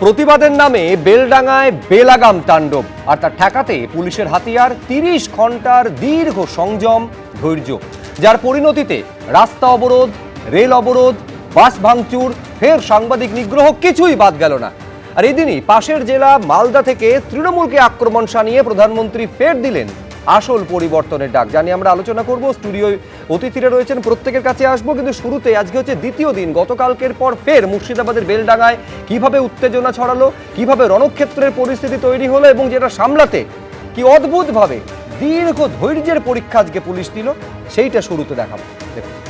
প্রতিবাদের নামে বেলডাঙ্গায় বেলাগাম তাণ্ডব, আর তার ঠেকাতে পুলিশের হাতিয়ার তিরিশ ঘণ্টার দীর্ঘ সংযম, ধৈর্য, যার পরিণতিতে রাস্তা অবরোধ, রেল অবরোধ, বাস ভাঙচুর, ফের সাংবাদিক নিগ্রহ কিছুই বাদ গেল না। আর এদিনই পাশের জেলা মালদা থেকে তৃণমূলকে আক্রমণ সানিয়ে প্রধানমন্ত্রী ফের দিলেন আসল পরিবর্তনের ডাক জানি আমরা আলোচনা করব। স্টুডিও অতিথিরা রয়েছেন, প্রত্যেকের কাছে আসব, কিন্তু শুরুতে আজকে হচ্ছে দ্বিতীয় দিন। গতকালকের পর ফের মুর্শিদাবাদের বেলডাঙ্গায় কীভাবে উত্তেজনা ছড়ালো, কীভাবে রণক্ষেত্রের পরিস্থিতি তৈরি হলো এবং যেটা সামলাতে কি অদ্ভুতভাবে দীর্ঘ ধৈর্যের পরীক্ষা আজকে পুলিশ দিল, সেইটা শুরুতে দেখাবো। দেখুন।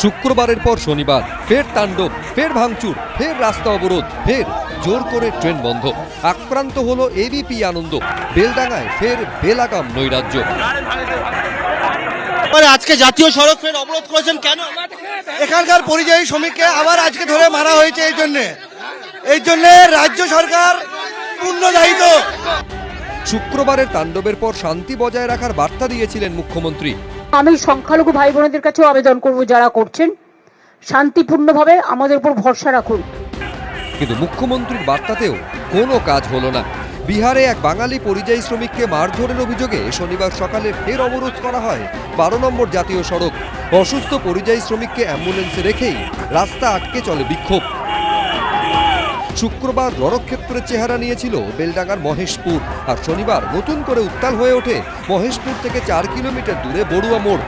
শুক্রবারের পর শনিবার ফের তাণ্ডব ফের ভাঙচুর ফের রাস্তা অবরোধ ফের জোর করে ট্রেন বন্ধ। আক্রান্ত হলো এবিপি আনন্দ বেলডাঙ্গায় ফের বেলাগাম নৈরাজ্য। মানে আজকে জাতীয় সড়ক ফের অবরোধ করেছেন কেন? এখানকার পরিযায়ী শ্রমিককে আবার আজকে ধরে মারা হয়েছে এই জন্যে। এই জন্যে রাজ্য সরকার পূর্ণ দায়িত্ব শুক্রবারের তাণ্ডবের পর শান্তি বজায় রাখার বার্তা দিয়েছিলেন মুখ্যমন্ত্রী। আমি সংখ্যালঘু ভাই বোনেদের কাছেও আবেদন করব যারা করছেন। শান্তিপূর্ণভাবে আমাদের উপর ভরসা রাখুন। কিন্তু মুখ্যমন্ত্রীর বার্তাতেও কোনো কাজ হলো না। বিহারে এক বাঙালি পরিযায়ী শ্রমিককে মারধরের অভিযোগে শনিবার সকালে ফের অবরোধ করা হয় বারো নম্বর জাতীয় সড়ক। অসুস্থ পরিযায়ী শ্রমিককে অ্যাম্বুলেন্সে রেখেই রাস্তা আটকে চলে বিক্ষোভ। শুক্রবার রণক্ষেত্রের চেহারা নিয়েছিল বেলডাঙ্গার মহেশপুর। আর শনিবার নতুন করে উত্তাল হয়ে ওঠে মহেশপুর থেকে চার কিলোমিটার দূরে বড়ুয়া মোড়।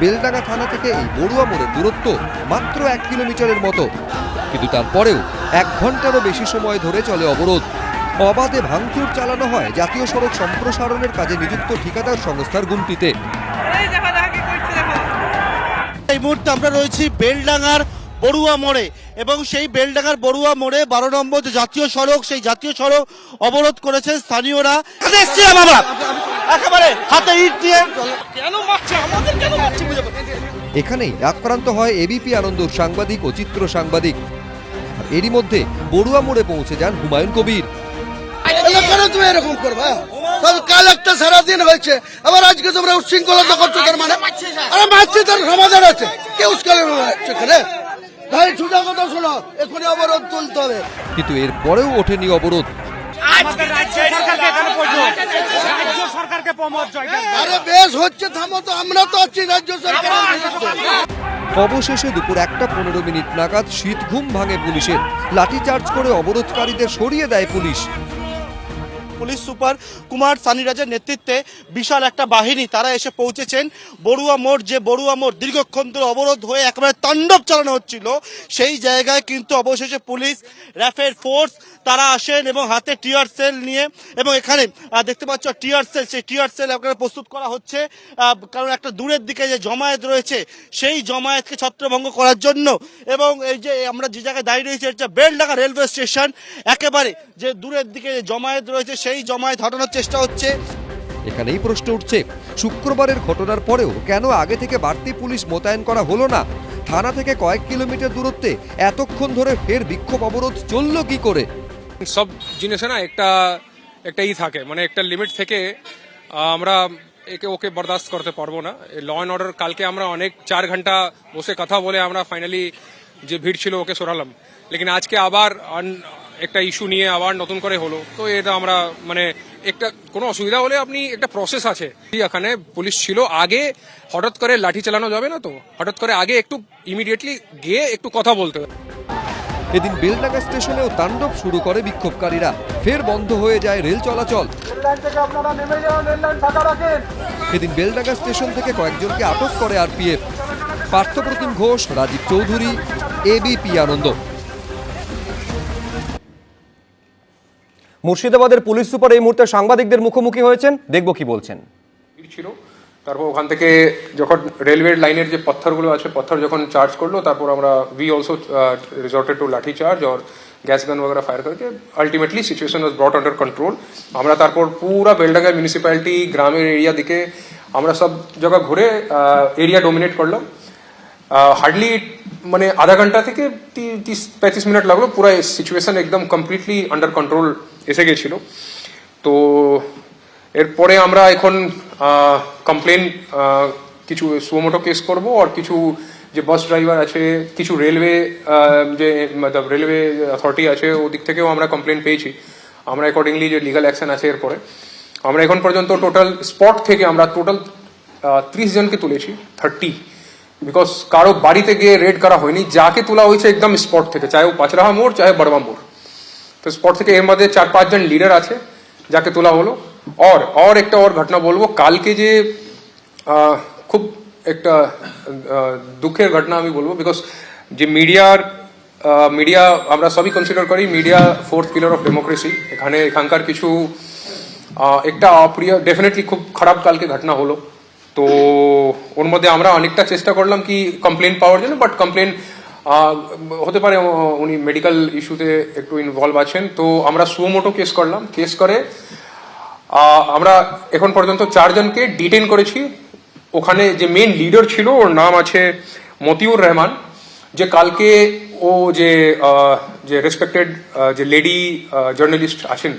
বেলডাঙ্গা থানা থেকে এই বড়ুয়া মোড়ের দূরত্ব মাত্র এক কিলোমিটারের মতো। কিন্তু তারপরেও এক ঘন্টারও বেশি সময় ধরে চলে অবরোধ। অবাধে ভাঙচুর চালানো হয় জাতীয় সড়ক সম্প্রসারণের কাজে নিযুক্ত ঠিকাদার সংস্থার গুমটিতে। এই মুহূর্তে আমরা রয়েছি বেলডাঙ্গার বড়ুয়া মোড়ে। এবং সেই বেলডাঙ্গার বড়ুয়া মোড়ে বারো নম্বর যে জাতীয় সড়ক সেই জাতীয় সড়ক অবরোধ করেছে স্থানীয়রা। এখানে এসছিলাম আমরা একেবারে হাতে ইট দিয়ে। কেন মারছে? আমাদের কেন মারছে? বুঝে পাচ্ছি না। এখানেই আক্রান্ত হয় এবিপি আনন্দর সাংবাদিক ও চিত্র সাংবাদিক। এরই মধ্যে বড়ুয়া মোড়ে পৌঁছে যান হুমায়ুন কবির। কেন তুমি এরকম করবা? তবে কাল একটা সারাদিন হয়েছে। আবার আজকে তোমরা উচ্ছৃঙ্খলতা করছ তার মানে? আরে মারছি তার সমাধান আছে। কে উস্কালে এখানে? ভাই সোজা কথা শোনো এখনই অবরোধ তুলতে হবে। কিন্তু এর পরেও ওঠেনি অবরোধ। আরে বেশ হচ্ছে থামো তো আমরা তো আছি রাজ্য সরকার অবশেষে দুপুর একটা পনেরো মিনিট নাগাদ শীত ঘুম ভাঙে পুলিশের। লাঠিচার্জ করে অবরোধকারীদের সরিয়ে দেয় পুলিশ। পুলিশ সুপার কুমার সানিরাজের নেতৃত্বে বিশাল একটা বাহিনী তারা এসে পৌঁছেছেন। বড়ুয়া মোড় যে বড়ুয়া মোড় দীর্ঘক্ষণ ধরে অবরোধ হয়ে একেবারে তাণ্ডব চালানো হচ্ছিল, সেই জায়গায় কিন্তু অবশেষে পুলিশ, র্যাফের ফোর্স তারা আসেন এবং হাতে টিয়ার সেল নিয়ে এবং এখানে দেখতে পাচ্ছ টিয়ার সেল, সেই টিয়ার সেল এখানে প্রস্তুত করা হচ্ছে। কারণ একটা দূরের দিকে যে জমায়েত রয়েছে, সেই জমায়েতকে ছত্রভঙ্গ করার জন্য এবং এই যে আমরা যে জায়গায় দাঁড়িয়ে রয়েছে, এটা বেলডাঙ্গা রেলওয়ে স্টেশন। একেবারে যে দূরের দিকে যে জমায়েত রয়েছে, সেই জমায়েত হটানোর চেষ্টা হচ্ছে। এখানেই প্রশ্ন উঠছে, শুক্রবারের ঘটনার পরেও কেন আগে থেকে বাড়তি পুলিশ মোতায়েন করা হলো না? থানা থেকে কয়েক কিলোমিটার দূরত্বে এতক্ষণ ধরে ফের বিক্ষোভ অবরোধ চলল কি করে? সব জিনিসে না একটা একটা ই থাকে মানে একটা লিমিট থেকে আমরা একে, ওকে বরদাস্ত করতে পারব না। ল অ্যান্ড অর্ডার কালকে আমরা অনেক, চার ঘণ্টা বসে কথা বলে আমরা ফাইনালি যে ভিড় ছিল ওকে সরালাম। লেকিন আজকে আবার একটা ইস্যু নিয়ে আবার নতুন করে হলো। তো এটা আমরা মানে একটা, কোনো অসুবিধা হলে আপনি একটা প্রসেস আছে। এখানে পুলিশ ছিল আগে, হঠাৎ করে লাঠি চালানো যাবে না তো? হঠাৎ করে আগে একটু ইমিডিয়েটলি গিয়ে একটু কথা বলতে হবে। এদিন বেলডাঙ্গা স্টেশনেও তাণ্ডব শুরু করে বিক্ষোভকারীরা। ফের বন্ধ হয়ে যায় রেল চলাচল। এদিন বেলডাঙ্গা স্টেশন থেকে কয়েকজনকে আটক করে আরপিএফ। পার্থপ্রতিম ঘোষ রাজীব চৌধুরী এবিপি আনন্দ। মুর্শিদাবাদের পুলিশ সুপার এই মুহূর্তে সাংবাদিকদের মুখোমুখি হয়েছেন। দেখব কি বলছেন। ছিল। তারপর ওখান থেকে যখন রেলওয়ে লাইনের যে পাথরগুলো আছে পাথর যখন চার্জ করলো তারপর আমরা we also resorted to lathi charge और গ্যাস গান वगैरह ফায়ার करके ultimately situation was brought under control আমরা তারপর পুরা বেলডাঙ্গা মিউনিসিপ্যালিটি গ্রামের এরিয়া দিকে আমরা সব জায়গা ঘুরে এরিয়া ডোমিনেট করলাম হার্ডলি মানে আধা ঘন্টা থেকে তি- তিরিশ পঁয়ত্রিশ মিনিট লাগলো পুরো সিচুয়েশন একদম কমপ্লিটলি আন্ডার কন্ট্রোল এসে গেছিল তো এরপরে আমরা এখন কমপ্লেন কিছু সুমোটো কেস করব আর কিছু যে বাস ড্রাইভার আছে, কিছু রেলওয়ে যে মতলব রেলওয়ে অথরিটি আছে ওদিক থেকেও আমরা কমপ্লেন পেয়েছি। আমরা অ্যাকর্ডিংলি যে লিগাল অ্যাকশন আছে এরপরে। আমরা এখন পর্যন্ত টোটাল স্পট থেকে আমরা টোটাল ত্রিশ জনকে তুলেছি থার্টি বিকজ কারও বাড়িতে গিয়ে রেড করা হয়নি, যাকে তোলা হয়েছে একদম স্পট থেকে চাই ও পাঁচরাহা মোড় চাই বড়বা মোড়। তো স্পট থেকে এর মধ্যে চার পাঁচজন লিডার আছে, যাকে তোলা হলো। और और একটা और ঘটনা বলবো কালকে যে আহ, খুব একটা আহ, দুঃখের ঘটনা আমি বলবো বিকজ যে মিডিয়ার মিডিয়া আমরা সবই কনসিডার করি media fourth pillar of democracy এখানে এখানকার কিছু আহ, একটা অপ্রিয় ডেফিনেটলি খুব খারাপ কালকে ঘটনা হলো তো ওর মধ্যে আমরা অনেকটা চেষ্টা করলাম কি কমপ্লেন পাওয়ার জন্য বাট কমপ্লেন হতে পারে ও- উনি মেডিকেল ইস্যুতে একটু ইনভলভ আছেন তো আমরা সুমোটো কেস করলাম কেস করে আহ, আমরা এখন পর্যন্ত চারজনকে ডিটেন করেছি। ওখানে যে মেন লিডার ছিল, ওর নাম আছে মতিউর রহমান। যে কালকে ও যে যে রেসপেক্টেড যে লেডি জার্নালিস্ট আছেন,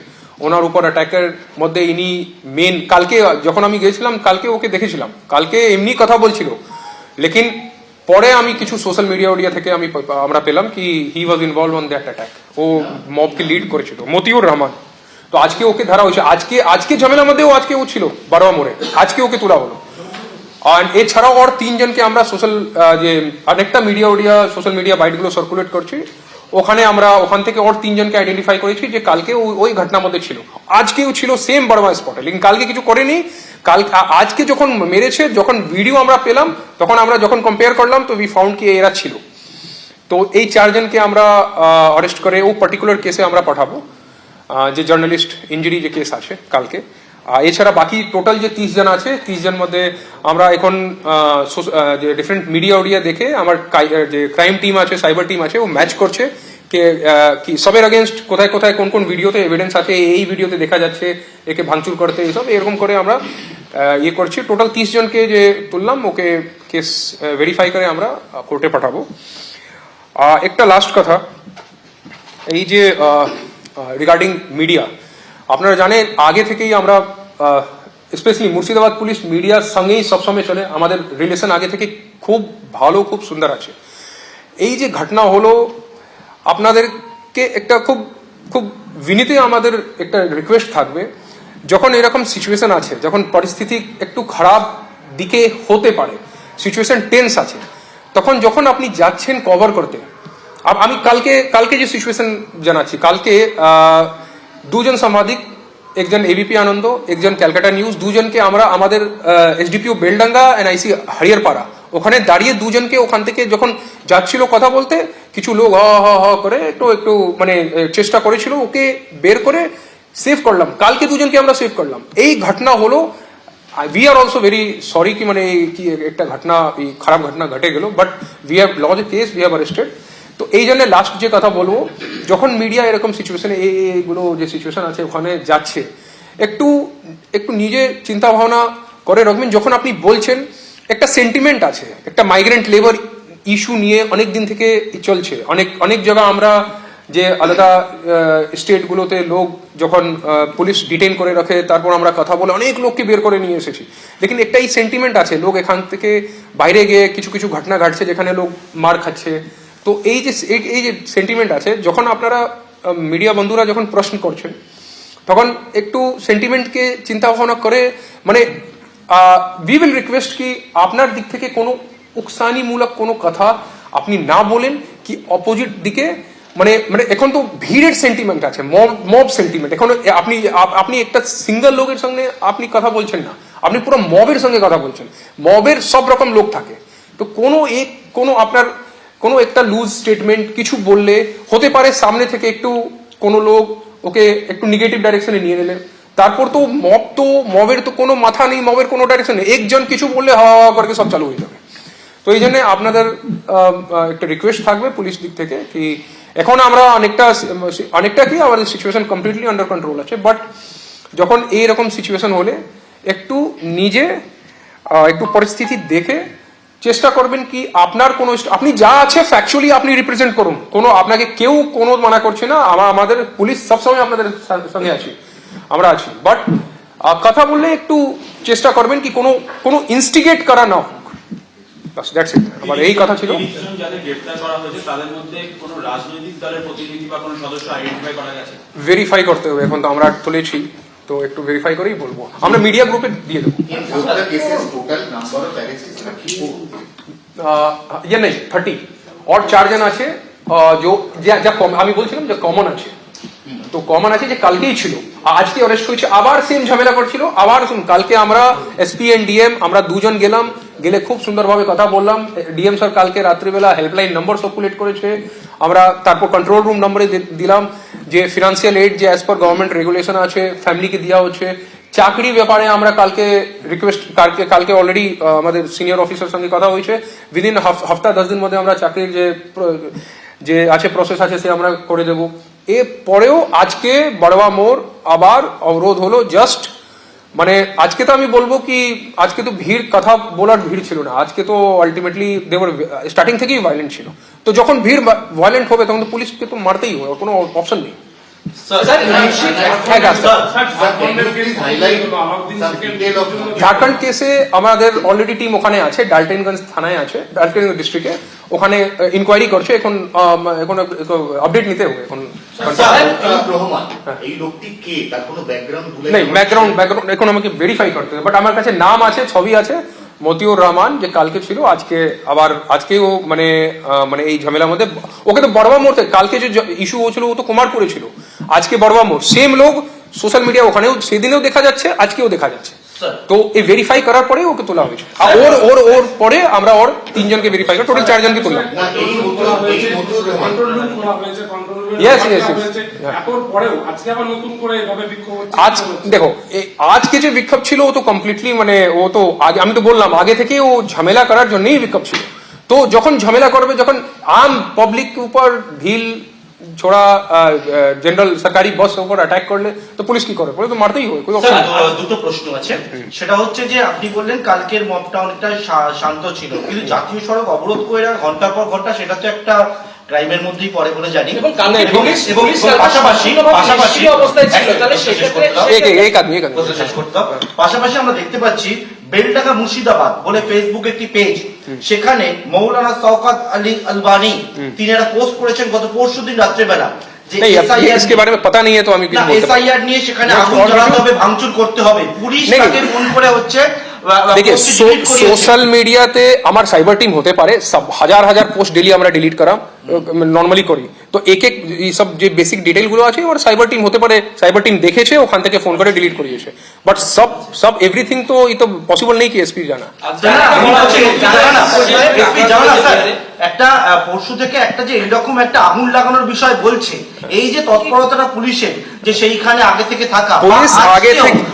ওনার উপর অ্যাটাকের মধ্যে ইনি মেন কালকে যখন আমি গিয়েছিলাম, কালকে ওকে দেখেছিলাম। কালকে এমনি কথা বলছিল। লেকিন পরে আমি কিছু সোশ্যাল মিডিয়া ওডিয়া থেকে আমি, আমরা পেলাম কি he was involved on that attack ও মবকে লিড করেছিল, মতিউর রহমান। তো আজকে ওকে ধরা হয়েছে। আজকে আজকে ঝামেলার মধ্যেও আজকে ও ছিল, বারোয়া মোড়ে। আজকে ওকে তোলা হলো। আর এছাড়াও আর তিনজনকে আমরা সোশ্যাল যে অনেকটা মিডিয়া ওডিয়া সোশ্যাল মিডিয়া বাইটগুলো সার্কুলেট করছি। ওখানে আমরা, ওখান থেকে ওর তিনজনকে আইডেন্টিফাই করেছি যে কালকে ওই- ঘটনার মধ্যে ছিল। আজকেও ছিল সেম বড়মা স্পটে লেকিন কালকে কিছু করেনি। কাল আজকে যখন মেরেছে, যখন ভিডিও আমরা পেলাম, তখন আমরা যখন কম্পেয়ার করলাম, তো উই ফাউন্ড কি এরা ছিল। তো এই চারজনকে আমরা অরেস্ট করে ও পার্টিকুলার কেসে আমরা পাঠাবো। যে জার্নালিস্ট ইঞ্জুরি যে কেস আছে কালকে। এছাড়া বাকি টোটাল যে তিরিশ জন আছে, তিরিশ জন মধ্যে আমরা এখন যে ডিফারেন্ট মিডিয়া ওডিয়া দেখে আমার যে ক্রাইম টিম আছে সাইবার টিম আছে, ও ম্যাচ করছে কে কি সবের অগেনস্ট কোথায় কোথায় কোন কোন ভিডিওতে এভিডেন্স আছে, এই ভিডিওতে দেখা যাচ্ছে, একে ভাঙচুর করতে এইসব এরকম করে আমরা ইয়ে করছি। টোটাল তিরিশ জনকে যে তুললাম, ওকে কেস ভেরিফাই করে আমরা কোর্টে পাঠাবো। একটা লাস্ট কথা। এই যে রিগার্ডিং মিডিয়া আপনারা জানেন, আগে থেকেই আমরা স্পেশালি মুর্শিদাবাদ পুলিশ মিডিয়ার সঙ্গেই সবসময় চলে। আমাদের রিলেশন আগে থেকে খুব ভালো, খুব সুন্দর আছে। এই যে ঘটনা হলো, আপনাদেরকে একটা খুব খুব বিনীতে আমাদের একটা রিকোয়েস্ট থাকবে। যখন এরকম সিচুয়েশন আছে, যখন পরিস্থিতি একটু খারাপ দিকে হতে পারে সিচুয়েশন টেন্স আছে, তখন যখন আপনি যাচ্ছেন কভার করতে আম- কালকে কালকে যে সিচুয়েশন জানাচ্ছি, কালকে দুজন সাংবাদিক, একজন এবিপি আনন্দ, একজন ক্যালকাটা নিউজ, দুজনকে আমরা আমাদের SDPO Beldanga and IC Hariharpara ওখানে দাঁড়িয়ে দুজনকে ওখান থেকে যখন যাচ্ছিল কথা বলতে, কিছু লোক হ হ করে একটু একটু মানে চেষ্টা করেছিল ওকে বের করে সেভ করলাম। কালকে দুজনকে আমরা সেভ করলাম। এই ঘটনা হলো we are also very sorry কি মানে কি একটা ঘটনা খারাপ ঘটনা ঘটে গেল but we have lodge a case we have arrested তো এই জন্য লাস্ট যে কথা বলব, যখন মিডিয়া এরকম সিচুয়েশনে এই এইগুলো যে সিচুয়েশন আছে, ওখানে যাচ্ছে, একটু একটু নিজে চিন্তা ভাবনা করে রাখবেন। যখন আপনি বলছেন, একটা সেন্টিমেন্ট আছে, একটা মাইগ্রেন্ট লেবার ইস্যু নিয়ে অনেক দিন থেকে চলছে। অনেক অনেক জায়গা আমরা যে আলাদা স্টেটগুলোতে লোক যখন পুলিশ ডিটেন করে রাখে, তারপর আমরা কথা বলে অনেক লোককে বের করে নিয়ে এসেছি। লেকিন একটা এই সেন্টিমেন্ট আছে, লোক এখান থেকে বাইরে গিয়ে কিছু কিছু ঘটনা ঘটছে, যেখানে লোক মার খাচ্ছে। তো এই যে, এই- যে সেন্টিমেন্ট আছে, যখন আপনারা মিডিয়া বন্ধুরা যখন প্রশ্ন করছেন, তখন একটু সেন্টিমেন্টকে চিন্তা ভাবনা করে মানে উই উইল রিকোয়েস্ট কি আপনার দিক থেকে কোনো উকসানিমূলক কোনো কথা আপনি না বলেন, কি অপোজিট দিকে মানে মানে এখন তো ভিড়ের সেন্টিমেন্ট আছে মব মব সেন্টিমেন্ট এখন আপনি আপনি একটা সিঙ্গেল লোকের সঙ্গে আপনি কথা বলছেন না, আপনি পুরো মবের সঙ্গে কথা বলছেন। মবের সব রকম লোক থাকে। তো কোনো এক, কোনো আপনার কোনো একটা লুজ স্টেটমেন্ট কিছু বললে, হতে পারে সামনে থেকে একটু কোনো লোক ওকে একটু নেগেটিভ ডাইরেকশনে নিয়ে নিলেন তারপর তো মব তো মবের তো কোনো মাথা নেই মবের কোনো ডাইরেকশন নেই। একজন কিছু বললে হা হা করে সব চালু হয়ে যাবে। তো এই জন্য আপনাদের একটা রিকোয়েস্ট থাকবে পুলিশ দিক থেকে কি এখন আমরা অনেকটা অনেকটা কি আমাদের সিচুয়েশন কমপ্লিটলি আন্ডার কন্ট্রোল আছে। বাট যখন এইরকম সিচুয়েশন হলে একটু নিজে একটু পরিস্থিতি দেখে চেষ্টা করবেন কি আপনার কোনো আপনি যা আছে ফ্যাকচুয়ালি আপনি রিপ্রেজেন্ট করুন। কোনো আপনাকে কেউ কোনো মানা করছে না। আমার আমাদের পুলিশ সবসময় আপনাদের সঙ্গে আছি। আমরা আছি। বাট কথা বললে একটু চেষ্টা করবেন কি কোনো কোনো ইনস্টিগেট করা না হোক। বাস দ্যাটস ইট আমার এই কথা ছিল। ভেরিফাই করতে হবে। এখন তো আমরা তুলেছি। তো একটু ভেরিফাই করেই বলব। আমরা মিডিয়া গ্রুপে দিয়ে দেবো। ইয়ে নেই থার্টি অর চারজন আছে যা আমি বলছিলাম যে কমন আছে। তো কমন আছে যে কালকেই ছিল। আজকে অ্যারেস্ট হয়েছে আবার সেম ঝামেলা করছিল। আবার শুন কালকে আমরা এসপি এন্ড ডিএম আমরা দুজন গেলাম গেলে খুব সুন্দরভাবে কথা বললাম। ডিএম স্যার কালকে রাত্রিবেলা হেল্পলাইন নম্বর সার্কুলেট করেছে। আমরা তারপর কন্ট্রোল রুম নম্বরে দিলাম যে ফিনান্সিয়াল এইড যে অ্যাজ পার গভর্নমেন্ট রেগুলেশন আছে ফ্যামিলিকে দেওয়া হচ্ছে। চাকরি ব্যাপারে আমরা কালকে রিকোয়েস্ট কালকে কালকে অলরেডি আমাদের সিনিয়র অফিসার সঙ্গে কথা হয়েছে। উইদিন হপ্তাহ দশ দিন মধ্যে আমরা চাকরির যে যে আছে প্রসেস আছে সে আমরা করে দেব। এ পরেও আজকে বড়বা মোড় আবার অবরোধ হলো। জাস্ট মানে আজকে তো আমি বলব কি, আজকে তো ভিড়, কথা বলার ভিড় ছিল না। আজকে তো আলটিমেটলি দেওয়ার স্টার্টিং থেকেই ভায়োলেন্ট ছিল। তো যখন ভিড় ভায়োলেন্ট হবে, তখন তো পুলিশকে তো মারতেই হবে, কোনো অপশন নেই। হ্যাঁ, ঝাড়খণ্ড কেসে আমাদের অলরেডি টিম ওখানে আছে ডালটেনগঞ্জ থানায় আছে ডালটেনগঞ্জ ডিস্ট্রিক্টে ওখানে ইনকোয়ারি করছে এখন এখন আপডেট নিতে হবে এখন এই লোকটি কে তার কোনো ব্যাকগ্রাউন্ড ভুলে ব্যাকগ্রাউন্ড ব্যাকগ্রাউন্ড এখন আমাকে ভেরিফাই করতে হবে বাট আমার কাছে নাম আছে ছবি আছে মতিউর রহমান যে কালকে ছিল, আজকে আবার আজকেও মানে মানে এই ঝামেলার মধ্যে, ওকে তো বড়বা মোড় কালকে যে ইস্যু হয়েছিল, ও তো কুমারপুরে ছিল। আজকে বড়বা মোড়। সেম লোক সোশ্যাল মিডিয়া ওখানেও, সেদিনেও দেখা যাচ্ছে, আজকেও দেখা যাচ্ছে। তো এই ভেরিফাই করার পরে ওকে তোলা হয়েছে। আর ওর ওর ওর পরে আমরা ওর তিনজনকে ভেরিফাই করে টোটাল চারজনকে তুললাম বিক্ষোভ হচ্ছে আজ দেখো আজকে যে বিক্ষোভ ছিল ও তো কমপ্লিটলি মানে ও তো আগে আমি তো বললাম আগে থেকে ও ঝামেলা করার জন্যই বিক্ষোভ ছিল। তো যখন ঝামেলা করবে যখন আম পাবলিক উপর ঢিল ছোড়া জেনারেল সরকারি বস উপর অ্যাটাক করলে তো পুলিশ কি করে পুলিশ তো মারতেই হবে কোনো অপশন দুটো প্রশ্ন আছে। সেটা হচ্ছে যে আপনি বললেন কালকের মবটা অনেকটা শান্ত ছিল। কিন্তু জাতীয় সড়ক অবরোধ করে ঘণ্টার পর ঘণ্টা সেটা তো একটা ক্রাইমের মধ্যেই পড়ে বলে জানি এবং পুলিশ- এবং এবং পাশাপাশি পাশাপাশি অবস্থায় ছিল, একটা- তাহলে একটা শেষ সেক্ষেত্রে- করতে হবে। এক এক এক আদমি এক আদমি বলতে শেষ করতে হবে। পাশাপাশি আমরা দেখতে পাচ্ছি বেলডাঙ্গা মুর্শিদাবাদ বলে ফেসবুক একটি পেজ সেখানে মৌলানা শওকত আলী আলবানি তিনি একটা পোস্ট করেছেন গত পরশু দিন রাত্রেবেলা যে नहीं अब SIR इसके बारे में पता नहीं है तो हमें कुछ না बोलते এসআইআর নিয়ে সেখানে না, আগুন already- জ্বালাতে হবে ভাঙচুর করতে হবে পুলিশ নেই, তাকে ফোন করে হচ্ছে देखिए সোশ্যাল মিডিয়াতে আমার সাইবার টিম হতে পারে সব হাজার হাজার পোস্ট ডেলি আমরা ডিলিট করা নর্মালি করি। তো এক এক এই সব যে বেসিক ডিটেলগুলো আছে ওর সাইবার টিম হতে পারে সাইবার টিম দেখেছে ওখান থেকে ফোন করে ডিলিট করিয়েছে। বাট সব সব এভরিথিং তো এই তো পসিবল নেই কি এসপি জানা? একটা পরশু থেকে একটা যে এরকম একটা আগুন লাগানোর বিষয় বলছে এই যে তৎপরতাটা পুলিশের যে সেইখানে আগে থেকে থাকা পুলিশ আগে থেকে-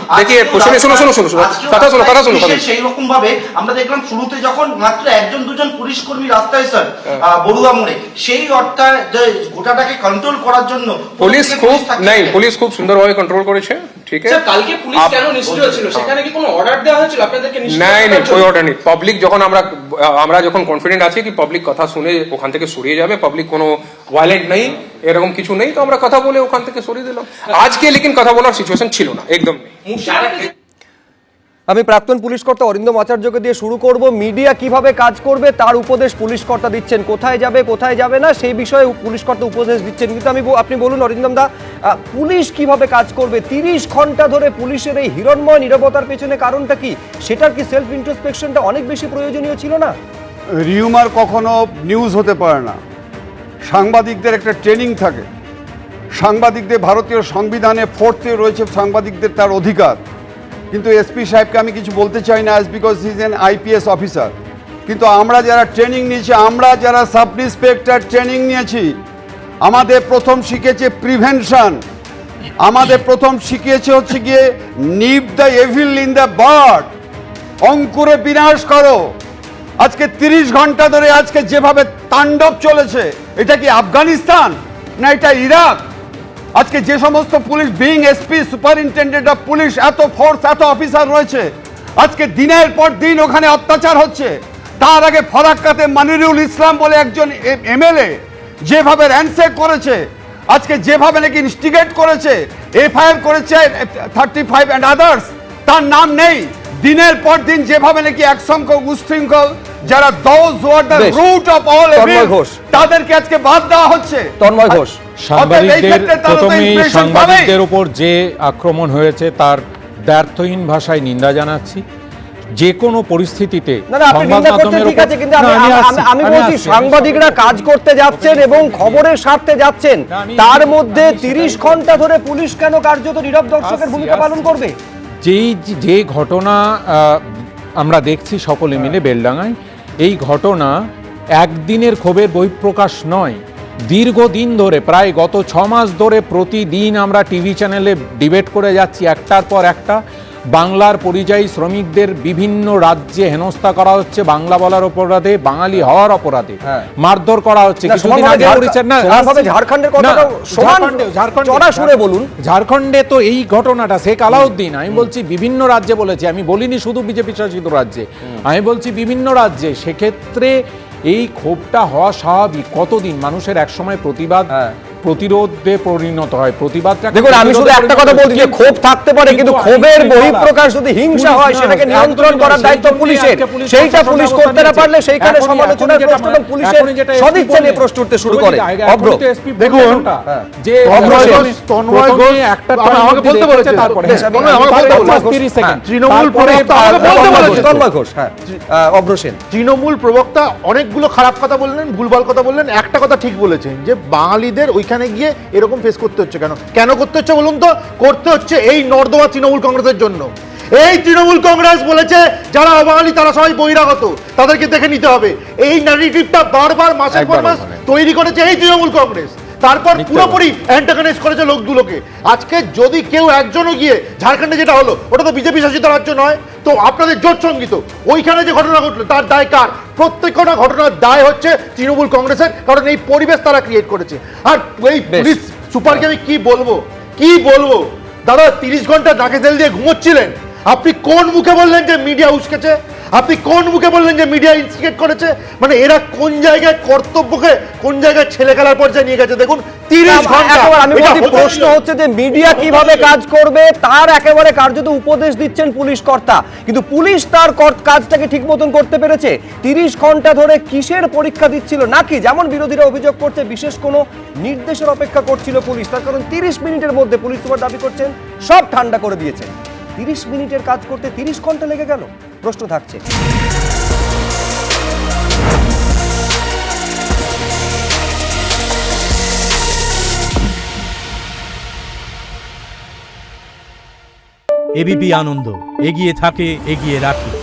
আজকেও শোনো, শোনো, শোনো, শোনো, কথা শোনো, কথা শোনো, সেই রকম ভাবে আমরা দেখলাম শুরুতে যখন মাত্র একজন দুজন পুলিশ কর্মী রাস্তায় স্যার বড়ুয়া মোড়ে সেই গোটাটাকে কন্ট্রোল করার জন্য পুলিশ খুব নাই পুলিশ খুব সুন্দরভাবে কন্ট্রোল করেছে ঠিক আছে? কালকে পুলিশ কেন নিষ্ক্রিয় ছিল? সেখানে কি কোনো অর্ডার দেওয়া হয়েছিল? আপনাদেরকে নিষ্ক্রিয় নাই নাই কোনো অর্ডার নেই। পাবলিক যখন আমরা আমরা যখন কনফিডেন্ট আছি কি পাবলিক কথা শুনে ওখান থেকে সরিয়ে যাবে পাবলিক কোনো ভায়োলেন্ট নেই এরকম কিছু নেই তো আমরা কথা বলে ওখান থেকে সরিয়ে দিলাম। আজকে লেকিন কথা বলার সিচুয়েশন ছিল না একদম নেই। আমি প্রাক্তন পুলিশ কর্তা অরিন্দম আচার্যকে দিয়ে শুরু করব। মিডিয়া কীভাবে কাজ করবে তার উপদেশ পুলিশ কর্তা দিচ্ছেন। কোথায় যাবে কোথায় যাবে না, সেই বিষয়ে পুলিশ কর্তা উপদেশ দিচ্ছেন। কিন্তু আমি আপনি বলুন অরিন্দম দা পুলিশ কীভাবে কাজ করবে? তিরিশ ঘণ্টা ধরে পুলিশের এই হিরণময় নিরবতার পেছনে কারণটা কি? সেটার কি সেলফ ইন্ট্রোস্পেকশনটা অনেক বেশি প্রয়োজনীয় ছিল না? রিউমার কখনো নিউজ হতে পারে না। সাংবাদিকদের একটা ট্রেনিং থাকে। সাংবাদিকদের ভারতীয় সংবিধানে ফোর্থে রয়েছে, সাংবাদিকদের তার অধিকার। কিন্তু এসপি সাহেবকে আমি কিছু বলতে চাই না as because is an IPS officer কিন্তু আমরা যারা ট্রেনিং নিয়েছি, আমরা যারা সাব ইন্সপেক্টর ট্রেনিং নিয়েছি, আমাদের প্রথম শিখেছে প্রিভেনশন আমাদের প্রথম শিখিয়েছে হচ্ছে গিয়ে nip the evil in the bud অঙ্কুরে বিনাশ করো। আজকে তিরিশ ঘণ্টা ধরে আজকে যেভাবে তাণ্ডব চলেছে, এটা কি আফগানিস্তান না এটা ইরাক? আজকে যে সমস্ত police being SP superintendent of police এত ফোর্স এত অফিসার রয়েছে আজকে দিনের পর দিন ওখানে অত্যাচার হচ্ছে। তার আগে ফরাক্কাতে মানিরুল ইসলাম বলে একজন এমএলএ যেভাবে র্যান্সেক করেছে আজকে যেভাবে নাকি ইনস্টিগেট করেছে এফআইআর করেছে থার্টি ফাইভ অ্যান্ড আদার্স তার নাম নেই। দিনের পর দিন যেভাবে নাকি এক সংখ্যক উশৃঙ্খল যারা those were the root of all. তাদেরকে আজকে বাদ দেওয়া হচ্ছে। তন্ময় ঘোষ। সাংবাদিকদের প্রথমেই সাংবাদিকদের। উপর যে আক্রমণ হয়েছে তার দ্ব্যর্থহীন ভাষায় নিন্দা জানাচ্ছি। যে কোনো পরিস্থিতিতে আমি বলছি সাংবাদিকরা কাজ করতে যাচ্ছেন এবং খবরের স্বার্থে যাচ্ছেন। তার মধ্যে তিরিশ ঘণ্টা ধরে পুলিশ কেন কার্যত নীরব দর্শকের ভূমিকা পালন করবে? যেই যে ঘটনা আমরা দেখছি সকলে মিলে বেলডাঙায় এই ঘটনা একদিনের ক্ষোভের বহিঃপ্রকাশ নয়। দীর্ঘদিন ধরে প্রায় গত ছ মাস ধরে প্রতিদিন আমরা টিভি চ্যানেলে ডিবেট করে যাচ্ছি। একটার পর একটা বাংলার পরিযায়ী শ্রমিকদের বিভিন্ন রাজ্যে হেনস্থা করা হচ্ছে বাংলা বলার অপরাধে বাঙালি হওয়ার অপরাধে। হ্যাঁ। মারধর করা হচ্ছে। ঝাড়খণ্ডে তো এই ঘটনাটা শেখ আলাউদ্দিন আমি বলছি বিভিন্ন রাজ্যে বলেছি আমি বলিনি শুধু বিজেপি শাসিত রাজ্যে আমি বলছি বিভিন্ন রাজ্যে সেক্ষেত্রে এই ক্ষোভটা হওয়া স্বাভাবিক কতদিন মানুষের একসময় প্রতিবাদ হ্যাঁ। প্রতিরোধে পরিণত হয় প্রতিবাদটা দেখুন আমি শুধু একটা কথা বলছি যে ক্ষোভ থাকতে পারে কিন্তু ক্ষোভের বহিঃপ্রকাশ যদি হিংসা হয় সেটাকে নিয়ন্ত্রণ করার দায়িত্ব পুলিশের। সেইটা পুলিশ করতে না পারলে সেইখানে সমালোচনার প্রশ্ন এবং পুলিশের সদিচ্ছা নিয়ে প্রশ্ন উঠতে শুরু করে। অভ্র দেখুন হ্যাঁ। যে তন্ময় ঘোষ, একটা আমাকে বলতে বলেছে তারপরে আমাকে বলতে বলেছে। 30 সেকেন্ড। তৃণমূল প্রবক্তা আমাকে বলতে বলেছে তন্ময় ঘোষ। হ্যাঁ অভ্র সেন। তৃণমূল প্রবক্তা অনেকগুলো খারাপ কথা বললেন ভুলভাল কথা বললেন একটা কথা ঠিক বলেছেন যে বাঙালিদের ওইখানে গিয়ে এরকম ফেস করতে হচ্ছে কেন? কেন করতে হচ্ছে বলুন তো? করতে হচ্ছে এই নর্দমা তৃণমূল কংগ্রেসের জন্য। এই তৃণমূল কংগ্রেস বলেছে যারা অবাঙালি তারা সবাই বহিরাগত। তাদেরকে দেখে নিতে হবে। এই ন্যারেটিভটা বারবার মাসের পর মাস তৈরি করেছে এই তৃণমূল কংগ্রেস। তারপর পুরোপুরি অ্যান্টাগনাইজ করেছে লোকগুলোকে আজকে যদি কেউ একজনও গিয়ে ঝাড়খণ্ডে যেটা হলো ওটা তো বিজেপি শাসিত রাজ্য নয় তো আপনাদের জোট সংগীত। ওইখানে যে ঘটনা ঘটলো তার দায় কার? প্রত্যেকটা ঘটনার দায় হচ্ছে তৃণমূল কংগ্রেসের কারণ এই পরিবেশ তারা ক্রিয়েট করেছে। আর এই পুলিশ সুপারকে আমি কি বলব? কি বলব? দাদা তিরিশ ঘণ্টা নাকে তেল দিয়ে ঘুমোচ্ছিলেন। আপনি কোন মুখে বললেন যে মিডিয়া উস্কেছে? আপনি কোন মুখে বললেন যে মিডিয়া ইনস্টিগেট করেছে? মানে এরা কোন জায়গায় কর্তব্যকে কোন জায়গায় ছেলে খেলার পর্যায়ে নিয়ে গেছে? দেখুন তিরিশ ঘণ্টা। প্রশ্ন হচ্ছে যে মিডিয়া কীভাবে কাজ করবে তার একেবারে কার্যত উপদেশ দিচ্ছেন পুলিশ কর্তা। কিন্তু পুলিশ তার কাজটাকে ঠিক মতন করতে পেরেছে। তিরিশ ঘণ্টা ধরে কিসের পরীক্ষা দিচ্ছিল? নাকি যেমন বিরোধীরা অভিযোগ করছে বিশেষ কোনো নির্দেশের অপেক্ষা করছিল পুলিশ? তার কারণ তিরিশ মিনিটের মধ্যে পুলিশ তোমার দাবি করছেন সব ঠান্ডা করে দিয়েছেন। তিরিশ মিনিটের কাজ করতে তিরিশ ঘণ্টা লেগে গেল? প্রশ্ন থাকছে। এবিপি আনন্দ, এগিয়ে থাকে, এগিয়ে রাখে।